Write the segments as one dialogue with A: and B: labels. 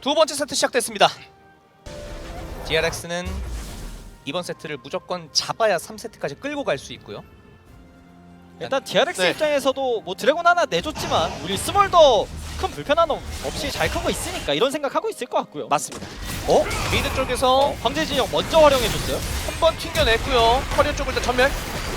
A: 두 번째 세트 시작됐습니다. DRX는 이번 세트를 무조건 잡아야 3세트까지 끌고 갈 수 있고요.
B: 일단 DRX
C: 네.
B: 입장에서도 뭐 드래곤 하나 내줬지만 우리 스몰더 큰 불편함 없이 잘 크고 있으니까 이런 생각하고 있을 것 같고요.
C: 맞습니다.
A: 어? 미드 쪽에서
B: 황제 진영 먼저 활용해줬어요.
A: 한 번 튕겨냈고요. 커리어 쪽을 일단 전멸.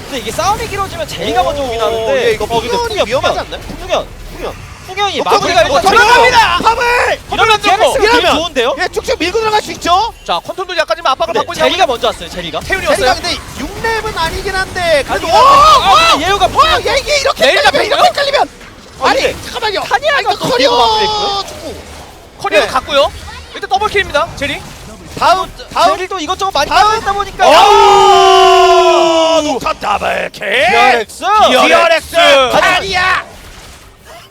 B: 근데 이게 싸움이 길어지면 제리가
C: 오,
B: 먼저 오긴 하는데
C: 예, 이거
B: 어,
C: 풍년이
B: 풍년,
C: 위험하지. 않나요?
B: 풍년
C: 풍년.
B: 풍년이
C: 어,
B: 마무리가
C: 어,
B: 일단
C: 들어갑니다. 팝을
B: 이러면 되게
C: 이러면.
B: 좋은데요?
C: 예, 쭉쭉 밀고 들어갈 수 있죠.
A: 자 컨트롤도 약간지만 압박을
B: 네,
A: 받고 있는
B: 제리가 먼저 왔어요. 제리가.
A: 태윤이
C: 제리가
A: 왔어요.
C: 근데 6렙은 아니긴 한데 그래도
B: 아니긴
C: 오!
B: 한데. 아, 근데 예우가
C: 와, 야 이게 이렇게 깔리면
A: 밀려?
C: 이렇게 깔리면
B: 어,
C: 아니
B: 근데
C: 잠깐만요.
B: 타니아가 또 마무리했고요.
C: 축구.
A: 커리어도
C: 네.
A: 갔고요. 일단 더블킬입니다. 제리.
C: 다음 다음
B: 제리도 이것저것 많이
C: 다음.
B: 빠져있다 보니까
C: 오! 녹턴 더블 킬.
B: DRX
C: DRX
A: DRX.
C: 타리아.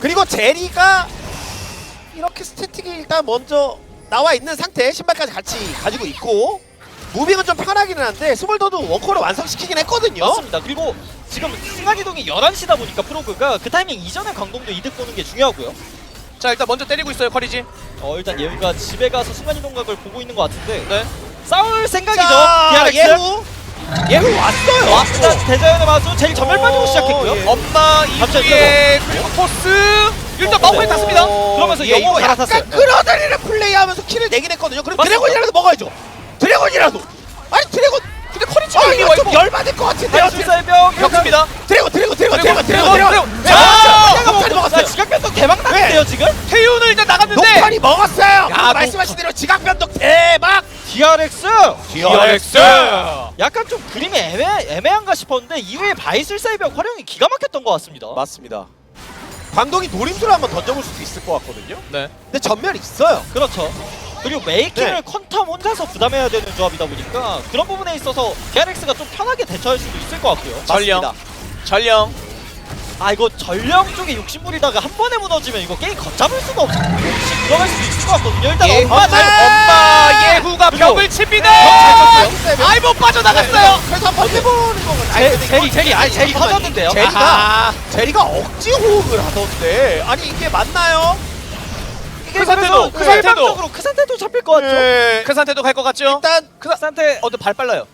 C: 그리고 제리가 이렇게 스태틱이 일단 먼저 나와 있는 상태 신발까지 같이 가지고 있고 무빙은 좀 편하기는 한데 스몰더도 워커를 완성시키긴 했거든요.
B: 맞습니다. 그리고 지금 순간이동이 11시다 보니까 프로그가 그 타이밍 이전에 광동도 이득 보는 게 중요하고요.
A: 자 일단 먼저 때리고 있어요 커리지.
B: 어 일단 예우가 집에 가서 순간이동각을 보고 있는 것 같은데
A: 네.
B: 싸울 생각이죠.
C: 자,
B: DRX.
C: 예후 예 후 왔어요.
B: 와, 일단 대자연의 마주 제일 전멸 빠지고
C: 어,
B: 시작했고요.
C: 예.
A: 엄마
B: 갑자기
A: 이후에 그리고 토스 일단
B: 어,
A: 마우카이
B: 네.
A: 탔습니다.
B: 그러면서
C: 예,
B: 영웅
C: 이거
B: 갈아탔어요.
C: 약간 끌어들이는 플레이하면서 킬을 내긴 했거든요. 그럼
B: 맞습니다.
C: 드래곤이라도 먹어야죠. 드래곤이라도. 아니 드래곤.
A: 근데 커리 치고
C: 아
A: 이게
C: 이거 와좀 열받을 것 같은데요.
B: 술사의병
A: 겹칩니다.
C: 드래곤 드래곤 드래곤
A: 드래곤,
C: 드래곤
A: 드래곤,
C: 드래곤. 자, 먹 먹었어요.
B: 지각 변동 대박 났는데요 지금?
A: 태윤을 일단 나갔는데
C: 녹탄이 먹었어요.
A: 야,
C: 아, 말씀하신 대로 지각 변동 대박.
B: DRX
A: DRX.
B: 약간 좀 그림이 애매, 애매한가 싶었는데 이후에 바이술사의병 활용이 기가 막혔던 것 같습니다.
C: 맞습니다. 광동이 노림수를 한번 던져볼 수도 있을 것 같거든요.
A: 네.
C: 근데 전멸 있어요.
B: 그렇죠. 그리고 메이킹을
C: 네.
B: 컨텀 혼자서 부담해야 되는 조합이다 보니까 그런 부분에 있어서 DRX가 좀 편하게 대처할 수도 있을 것 같고요.
A: 전령.
C: 맞습니다.
A: 전령.
B: 아 이거 전령 쪽에 욕심부리다가 한 번에 무너지면 이거 게임 걷잡을 수가 없어. 혹시 들어갈 수도 있을 것 같거든요. 일단
A: 예,
B: 엄마 잘
A: 엄마 예후가 벽을 칩니다.
C: 아,
A: 아이 못 빠져나갔어요.
C: 그래서 한번 해보는 건
B: 제- 제리, 제리, 아니, 제리 터졌는데요.
C: 제리가. 제리가 억지 호흡을 하던데 아니 이게 맞나요?
A: 그 상태도
B: 그그
A: 상태도
B: 그 상태도 잡힐 것 같죠.
C: 네.
A: 그 상태도 갈 것 같죠?
C: 일단
B: 그 상태
A: 어, 근데 발 빨라요.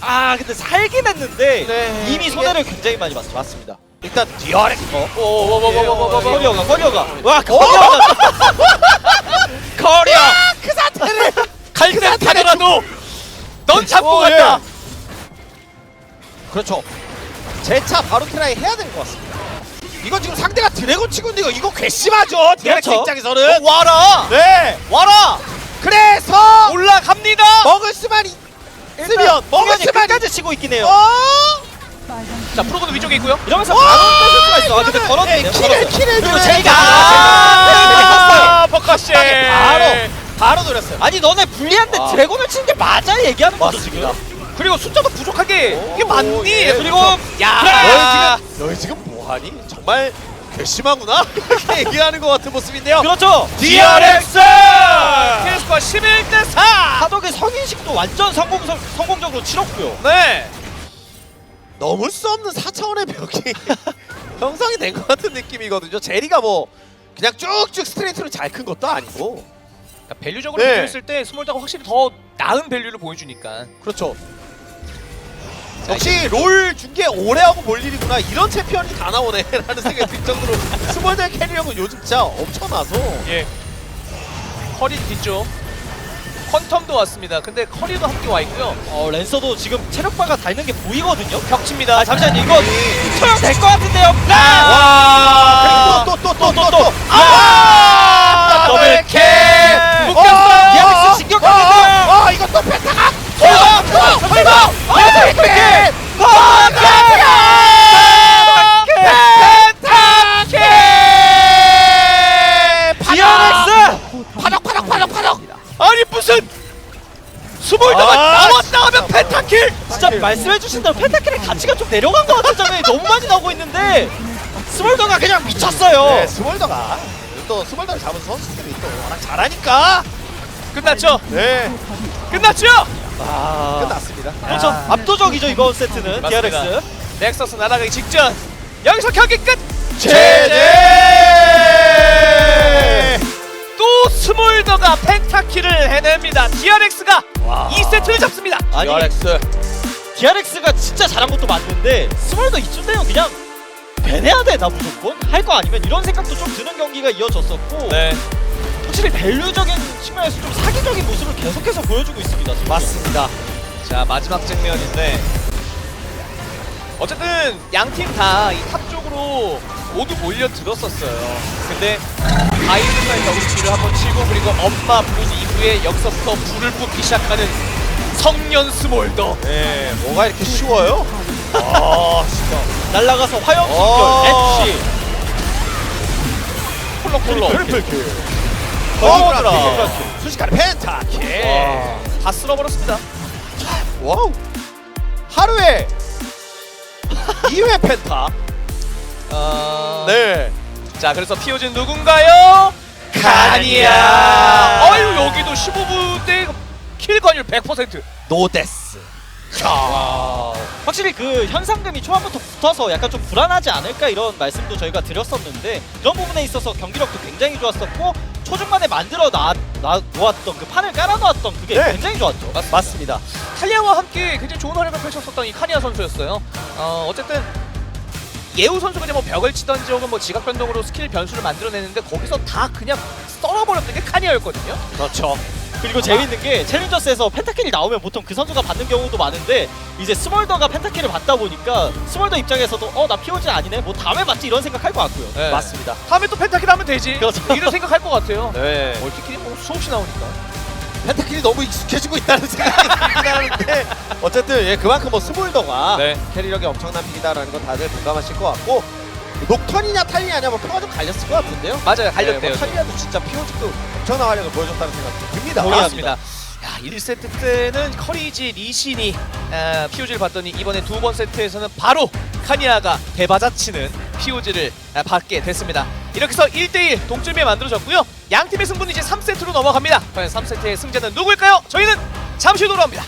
B: 아 근데 살긴 했는데
C: 네.
B: 이미 손해를 굉장히 많이 봤어.
C: 맞습니다. 일단 DRX 어?
B: 커리어가 커리어가 와 커리어가
A: 커리어.
C: 그 사태를
A: 갈색 타더라도 넌 잡고
C: 어,
A: 간다.
C: 그렇죠. 제 차 바로 트라이 해야 될 것 같습니다. 이거 지금 상대가 드래곤 치고 있는 거 이거 괘씸하죠. DRX
B: 그렇죠.
C: 입장에서는.
A: 어, 와라.
C: 네.
A: 와라.
C: 그래서
A: 올라갑니다.
C: 먹을 수만 있으면 먹을 수만
B: 끝까지 치고 있긴 해요.
C: 어?
A: 자 프로그는 위쪽에 있고요.
B: 이러면서
C: 와!
B: 바로 뺏을 수가 있어. 아 근데
C: 네,
B: 걸었네요.
C: 킬을. 킬을
B: 그리고
C: 줘야
B: 제이가
C: 아,
A: 아, 버커시.
C: 바로 바로 노렸어요.
B: 아니 너네 불리한데
C: 아.
B: 드래곤을 치는 게 맞아 얘기하는 거죠
C: 맞습니다.
B: 지금.
A: 그리고 숫자도 부족한 게 이게
C: 오,
A: 맞니?
C: 예,
A: 그리고 야.
C: 너희 지금 너희 지금 뭐하니? 정말 괘씸하구나 이렇게 얘기하는 것 같은 모습인데요.
B: 그렇죠.
C: DRX
A: 킬스코어 11대 4.
B: 하덕의 성인식도 완전 성공 성공적으로 치렀고요.
A: 네.
C: 넘을 수 없는 4차원의 벽이 형성이 된 것 같은 느낌이거든요. 제리가 뭐 그냥 쭉쭉 스트레이트로 잘 큰 것도 아니고
A: 그러니까 밸류적으로
C: 네.
A: 비교했을 때 스몰다가 확실히 더 나은 밸류를 보여주니까.
C: 그렇죠. 역시 롤 중계 오래 하고 볼 일이구나 이런 챔피언이 다 나오네 라는 생각이 들 정도로 스몰들 캐리력은 요즘 진짜 엄청나서
A: 예. 커리 뒤쪽. 컨텀도 왔습니다. 근데 커리도 함께 와 있고요.
B: 어 랜서도 지금 체력바가 닳는 게 보이거든요.
A: 겹칩니다.
B: 아 잠시만 이거 처형 될것 같은데요.
A: 와.
C: 그리고 또또 또
B: 또,
C: 또
B: 또.
C: 또 아!
A: 스몰다가
C: 아,
A: 나왔다 하면 펜타킬.
B: 진짜 말씀해주신 대로 펜타킬의 가치가 좀 내려간 것 장면이 너무 많이 나오고 있는데 스몰더가 그냥 미쳤어요.
C: 네, 스몰더가 또 스몰더를 잡은 선수들이 또 워낙 잘하니까
A: 끝났죠?
C: 네
A: 끝났죠?
B: 아,
C: 끝났습니다.
B: 그렇죠.
A: 아.
B: 압도적이죠 이번 세트는
A: 맞습니다.
B: DRX.
A: 넥서스 날아가기 직전. 여기서 경기 끝.
C: 제제
A: 또 스몰더가 펜타키를 해냅니다. DRX가 2세트를 잡습니다.
B: 아니
C: DRX
B: DRX가 진짜 잘한 것도 맞는데 스몰더 이쯤 되면 그냥 배내야 돼 나 무조건 할 거 아니면 이런 생각도 좀 드는 경기가 이어졌었고
A: 네.
B: 확실히 밸류적인 측면에서 좀 사기적인 모습을 계속해서 보여주고 있습니다. 스몰더.
C: 맞습니다.
A: 자 마지막 장면인데 어쨌든 양 팀 다 이 탑 쪽으로 모두 몰려 들었었어요. 근데 바이든과 경기를 한번 치고 그리고 엄마 부른 이후에 여기서부터 불을 뿜기 시작하는 성년 스몰더.
C: 네, 뭐가 이렇게 쉬워요? 아, 진짜.
B: 날라가서 화염
C: 어.
B: 숨결 엣지
A: 콜록콜록.
C: 트리플킬.
A: 어머나.
C: 어, 순식간에 펜타킬.
A: 다 쓸어버렸습니다.
C: 와우. 하루에 2회 펜타.
A: 어...
C: 네.
A: 자 그래서 피오진 누군가요?
C: 카니아.
A: 어유 여기도 15분 대 킬 건율 100%.
C: 노데스.
B: 확실히 그 현상금이 초반부터 붙어서 약간 좀 불안하지 않을까 이런 말씀도 저희가 드렸었는데 그런 부분에 있어서 경기력도 굉장히 좋았었고 초중반에 만들어 놔, 놔, 놓았던 그 판을 깔아 놓았던 그게
C: 네.
B: 굉장히 좋았죠.
C: 맞습니다.
A: 탈리아와 함께 굉장히 좋은 활약을 펼쳤었던 이 카니아 선수였어요. 어, 어쨌든 예우 선수가 이제 뭐 벽을 치던지 혹은 뭐 지각 변동으로 스킬 변수를 만들어내는데 거기서 다 그냥 썰어버렸던 게 카니아였거든요.
C: 그렇죠.
B: 그리고 재밌는 게 챌린저스에서 펜타킬이 나오면 보통 그 선수가 받는 경우도 많은데 이제 스몰더가 펜타킬을 받다 보니까 스몰더 입장에서도 어 나 피오지 아니네 뭐 다음에 받지 이런 생각할 것 같고요.
A: 네.
C: 맞습니다.
A: 다음에 또 펜타킬 하면 되지.
B: 그렇죠.
A: 이런 생각할 것 같아요.
C: 네.
A: 멀티킬이 뭐 수없이 나오니까.
C: 펜타킬이 너무 익숙해지고 있다는 생각이 들긴 하는데 어쨌든 예, 그만큼 뭐 스몰더가
A: 네.
C: 캐리력이 엄청난 픽이다라는 건 다들 공감하실 것 같고 녹턴이냐 탈리아냐 뭐 표가 좀 갈렸을 것 같은데요.
A: 맞아요. 갈렸대요.
C: 네, 뭐 탈리아도 진짜 피오직도 엄청난 활약을 보여줬다는 생각이 듭니다.
A: 동의합니다. 야, 1세트 때는 커리지 리신이 아, 피오지를 받더니 이번에 두 번 세트에서는 바로 카니아가 대받아치는 피오지를 아, 받게 됐습니다. 이렇게 해서 1대1 동점이 만들어졌고요. 양 팀의 승부는 이제 3세트로 넘어갑니다. 과연 3세트의 승자는 누구일까요? 저희는 잠시 후 돌아옵니다.